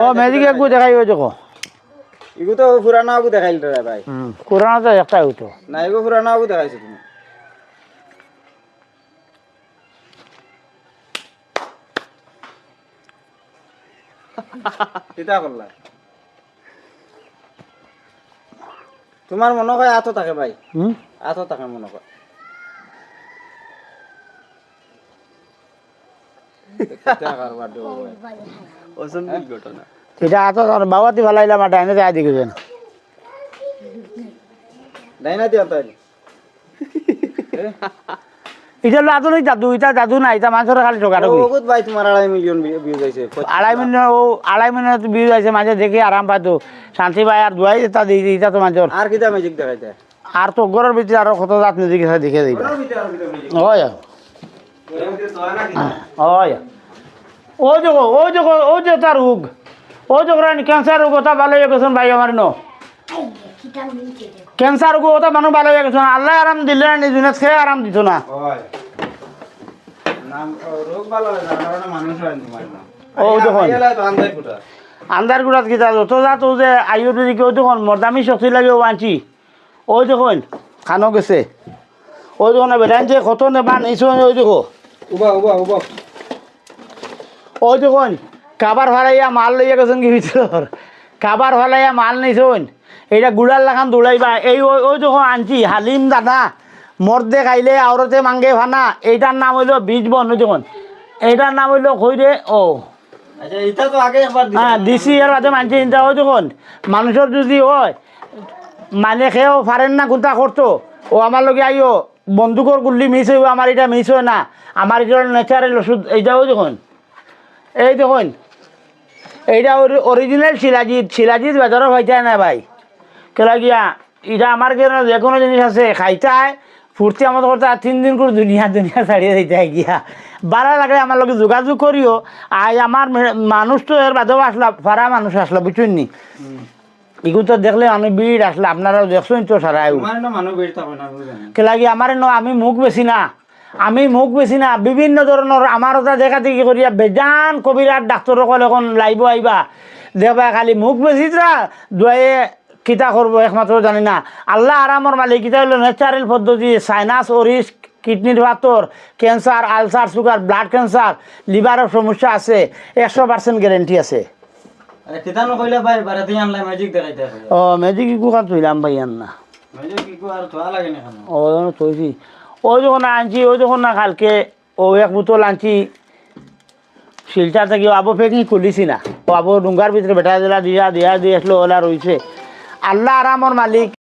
ও magic একগু দেখাই ওই দেখো এগু তো পুরানো আগু দেখাইল রে ভাই। কোরআন তো একটা হইতো না এগু পুরানো আগু দেখাইছো তুমি। কিতা করলা তোমার মনে হয় আতো থাকে ভাই। হুম আতো থাকে মনে হয় ভাই? এটা বাবাতি ভালাইলাম আর এটা দাদু এটা দাদু না এটা মানুষের খালি ঠোকা ঠকি বহুত ভাই তোমার আড়াই মিলিয়ন ভিউজ হয়েছে আড়াই মিনিট ও আড়াই মাঝে দেখে আরাম পাইতো। শান্তি পাই আর দুয়াই দিই এটা তো মানুষের আর কিতা ম্যাজিক দেখাইতে? আর তো ঘরের ভিতরে আরও কত জাত দেখে দেখে হয় হয় ও দেখো ও দেখো ও যে তার রোগ। ও দেখো ক্যান্সার রোগ ওটা ভালো হয়ে গেছেন ভাই আমার ন। ক্যান্সার রোগ ওটা মানুষ ভালো হয়ে গেছে আল্লাহ আরাম দিলে না নিজে খেয়ে আরাম দিত না। ও, দেখুন। তো আন্দার গুড়াত কিতা যত ও যে আয়ুর্বেদিক ওই দেখুন মর্দামি শক্তি লাগে ও আনছি। ওই দেখুন খানো গেছে। ওই দেখুন বেটাইন যে কত নেবা নিছো ওই দেখো উবা উবা উবা। ওই দেখুন কাবার ভাড়াইয়া মাল লইয়া গেছেন কি ভিতর? কাবার ভাড়াইয়া মাল নিছুন? এইটা গুড়ার লাগান দৌড়াইবা। এই ওই ওই দেখুন আনছি হালিম দাদা মর্দে খাইলে আওরতে মাঙ্গে ভানা এইটার নাম হইল বীজ বন ওই দেখুন এইটার নাম হইল খৈরে ও। আচ্ছা এটা তো। হ্যাঁ দিছি এর বাদে মানছি চিন্তা হয় দেখুন মানুষের যদি হয় মানে খেয়েও পারেন না কোনটা করতো ও আমার লগে আইও বন্দুকর গুল্লি মিস হইব আমার এটা মিস হয় না। আমার এটা ন্যাচারাল ওষুধ এইটাও দেখুন এই দেখুন এইটা অরিজিনাল শিলাজিৎ শিলাজিৎ বাজারও হইতাই না ভাই। কেলা গিয়া এটা আমার কেন যে কোনো জিনিস আছে খাইতায় ফুর্তি আমাদের করতে আর তিন দিন করে দুনিয়া দুনিয়া ছাড়িয়ে দিতে গিয়া। বাড়া লাগলে আমার লগে যোগাযোগ করিও আজ আমার মানুষ তো এর বাদেও আসলা ফারা মানুষ আসলা বুঝুন নি? এগুলো তো দেখলে আমি বিড় আসলে আপনারাও দেখছেন তো সারা আয়ু তোমার না মানুষ বেড়ে থাকবে না বুঝলেন কে লাগি আমার আমি মুখ বেশি না। আমি মুখ বেশি না বিভিন্ন ধরনের আমার ওটা দেখা দেখি করিয়া বেজান কবিরাট ডাক্তার কল এখন লাইব আইবা দেখবা খালি মুখ বেশি দুয়ে কিতা করব একমাত্র জানি না। আল্লাহ আরামর মালিক কিতা হলো ন্যাচারাল পদ্ধতি সাইনাস ওরিস কিডনির পাথর cancer ulcer sugar blood cancer লিভারের সমস্যা আছে একশো পার্সেন্ট গ্যারেন্টি আছে। ম্যাজিক ও তুইলাম ভাই আর না আর তোয়া লাগে না ও তৈরি ওই যখন আনছি ওই যখন না কালকে ও এক বোতল আনছি শিলচা থেকে আবো ফেকি খুলিছি না ও আবো ডুঙ্গার ভিতরে বেটা দিলা দিয়া দিয়া দিয়ে আসলো ওলা রয়েছে আল্লাহ আরামর মালিক